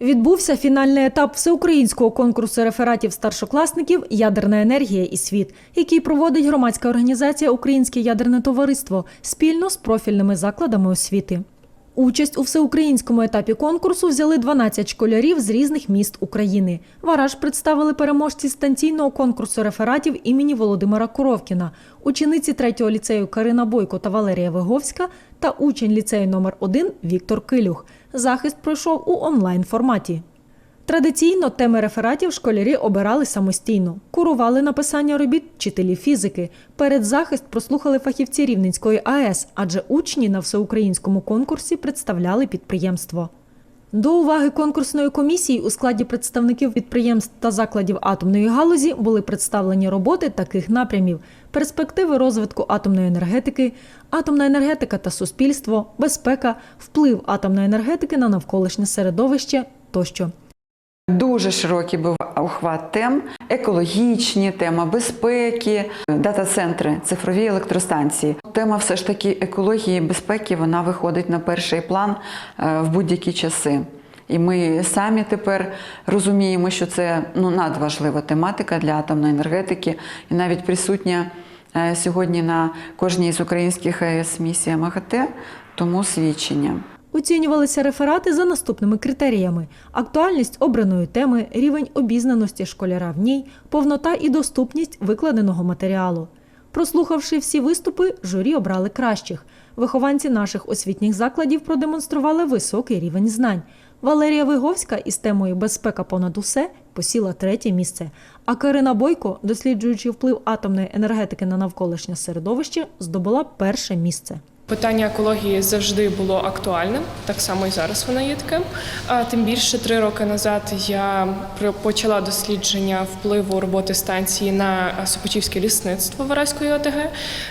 Відбувся фінальний етап всеукраїнського конкурсу рефератів старшокласників Ядерна енергія і світ, який проводить громадська організація Українське ядерне товариство спільно з профільними закладами освіти. Участь у всеукраїнському етапі конкурсу взяли 12 школярів з різних міст України. Вараж представили переможці станційного конкурсу рефератів імені Володимира Коровкіна, учениці 3-го ліцею Карина Бойко та Валерія Виговська та учень ліцею номер 1 Віктор Килюх. Захист пройшов у онлайн форматі. Традиційно теми рефератів школярі обирали самостійно, курували написання робіт вчителі фізики. Перед захист прослухали фахівці Рівненської АЕС, адже учні на всеукраїнському конкурсі представляли підприємство. До уваги конкурсної комісії у складі представників підприємств та закладів атомної галузі були представлені роботи таких напрямів: перспективи розвитку атомної енергетики, атомна енергетика та суспільство, безпека, вплив атомної енергетики на навколишнє середовище тощо. Дуже широкий був охват тем: екологічні, тема безпеки, дата-центри, цифрові електростанції. Тема все ж таки екології і безпеки вона виходить на перший план е, в будь-які часи. І ми самі тепер розуміємо, що це ну, надважлива тематика для атомної енергетики, і навіть присутня е, сьогодні на кожній з українських АЕС місія МАГАТЕ, тому свідчення. Оцінювалися реферати за наступними критеріями: актуальність обраної теми, рівень обізнаності школяра в ній, повнота і доступність викладеного матеріалу. Прослухавши всі виступи, журі обрали кращих. Вихованці наших освітніх закладів продемонстрували високий рівень знань. Валерія Виговська із темою Безпека понад усе посіла третє місце. А Карина Бойко, досліджуючи вплив атомної енергетики на навколишнє середовище, здобула перше місце. Питання екології завжди було актуальним, так само і зараз воно є таким. А тим більше три роки назад я почала дослідження впливу роботи станції на Сопочівське лісництво Вараської ОТГ.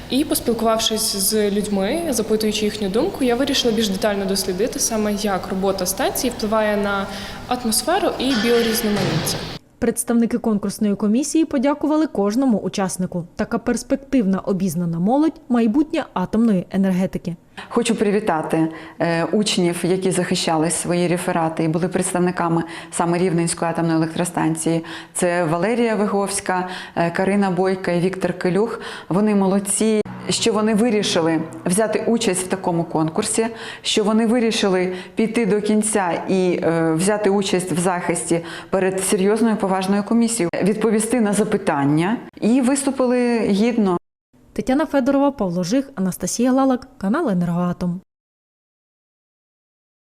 І поспілкувавшись з людьми, запитуючи їхню думку, я вирішила більш детально дослідити саме як робота станції впливає на атмосферу і біорізноманіття. Представники конкурсної комісії подякували кожному учаснику. Така перспективна обізнана молодь майбутнє атомної енергетики. Хочу привітати е, учнів, які захищали свої реферати і були представниками саме Рівненської атомної електростанції. Це Валерія Виговська, е, Карина Бойка і Віктор Келюх. Вони молодці. Що вони вирішили взяти участь в такому конкурсі, що вони вирішили піти до кінця і е, взяти участь в захисті перед серйозною поважною комісією, відповісти на запитання і виступили гідно. Тетяна Федорова, Павло Жих, Анастасія Лалак, канал Енергоатом.